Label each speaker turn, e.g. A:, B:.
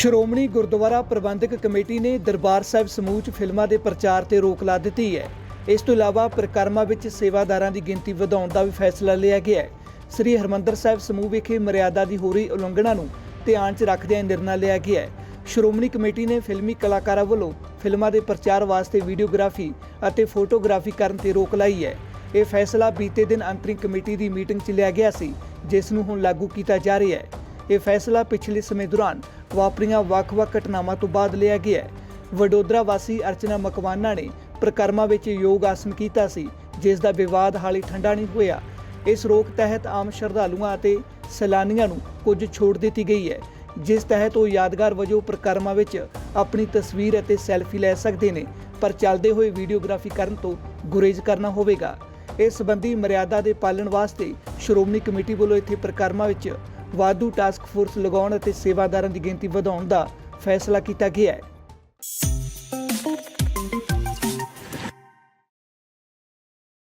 A: ਸ਼੍ਰੋਮਣੀ ਗੁਰਦੁਆਰਾ ਪ੍ਰਬੰਧਕ committee ਨੇ ਦਰਬਾਰ ਸਾਹਿਬ ਸਮੂਹ 'ਚ ਫਿਲਮਾਂ ਦੇ ਪ੍ਰਚਾਰ ਤੇ ਰੋਕ ਲਾ ਦਿੱਤੀ ਹੈ। ਇਸ ਤੋਂ ਇਲਾਵਾ ਪ੍ਰਕਰਮਾਂ ਵਿੱਚ ਸੇਵਾਦਾਰਾਂ ਦੀ ਗਿਣਤੀ ਵਧਾਉਣ ਦਾ ਵੀ ਫੈਸਲਾ ਲਿਆ ਗਿਆ ਹੈ। ਸ੍ਰੀ ਹਰਮੰਦਰ ਸਾਹਿਬ ਸਮੂਹ ਵਿਖੇ ਮਰਿਆਦਾ ਦੀ ਹੋ ਰਹੀ ਉਲੰਘਣਾ ਨੂੰ ਧਿਆਨ 'ਚ ਰੱਖਦਿਆਂ ਨਿਰਣਾ ਲਿਆ ਗਿਆ ਹੈ। ਸ਼੍ਰੋਮਣੀ ਕਮੇਟੀ ਨੇ ਫਿਲਮੀ ਕਲਾਕਾਰਾਂ ਵੱਲੋਂ ਫਿਲਮਾਂ ਦੇ ਪ੍ਰਚਾਰ ਵਾਸਤੇ ਵੀਡੀਓਗ੍ਰਾਫੀ ਅਤੇ ਫੋਟੋਗ੍ਰਾਫੀ ਕਰਨ ਤੇ ਰੋਕ ਲਾਈ ਹੈ। ਇਹ ਫੈਸਲਾ ਬੀਤੇ ਦਿਨ ਅੰਤਰਿਮ ਕਮੇਟੀ ਦੀ ਮੀਟਿੰਗ 'ਚ ਲਿਆ ਗਿਆ ਸੀ, ਜਿਸ ਨੂੰ ਹੁਣ ਲਾਗੂ ਕੀਤਾ ਜਾ ਰਿਹਾ ਹੈ। ਇਹ ਫੈਸਲਾ ਪਿਛਲੇ ਸਮੇਂ ਦੌਰਾਨ ਵਾਪਰੀਆਂ ਵੱਖ-ਵੱਖ ਘਟਨਾਵਾਂ ਤੋਂ ਬਾਅਦ ਲਿਆ ਗਿਆ ਹੈ। ਵਡੋਦਰਾ ਵਾਸੀ ਅਰਚਨਾ ਮਕਵਾਨਾ ਨੇ ਪ੍ਰਕਰਮਾਂ ਵਿੱਚ ਯੋਗ ਆਸਨ ਕੀਤਾ ਸੀ, ਜਿਸ ਦਾ ਵਿਵਾਦ ਹਾਲੇ ਠੰਡਾ ਨਹੀਂ ਹੋਇਆ। ਇਸ ਰੋਕ ਤਹਿਤ ਆਮ ਸ਼ਰਧਾਲੂਆਂ ਅਤੇ ਸੈਲਾਨੀਆਂ ਨੂੰ ਕੁਝ ਛੋਟ ਦਿੱਤੀ ਗਈ ਹੈ, ਜਿਸ ਤਹਿਤ ਉਹ ਯਾਦਗਾਰ ਵਜੋਂ ਪ੍ਰਕਰਮਾਂ ਵਿੱਚ ਆਪਣੀ ਤਸਵੀਰ ਅਤੇ ਸੈਲਫੀ ਲੈ ਸਕਦੇ ਨੇ, ਪਰ ਚੱਲਦੇ ਹੋਏ ਵੀਡੀਓਗ੍ਰਾਫੀ ਕਰਨ ਤੋਂ ਗੁਰੇਜ਼ ਕਰਨਾ ਹੋਵੇਗਾ। ਇਸ ਸੰਬੰਧੀ ਮਰਿਆਦਾ ਦੇ ਪਾਲਣ ਵਾਸਤੇ ਸ਼੍ਰੋਮਣੀ ਕਮੇਟੀ ਵੱਲੋਂ ਇੱਥੇ ਪ੍ਰਕਰਮਾਂ ਵਿੱਚ ਵਾਧੂ ਟਾਸਕ ਫੋਰਸ ਲਗਾਉਣ ਅਤੇ ਸੇਵਾਦਾਰਾਂ ਦੀ ਗਿਣਤੀ ਵਧਾਉਣ ਦਾ ਫੈਸਲਾ ਕੀਤਾ ਗਿਆ ਹੈ।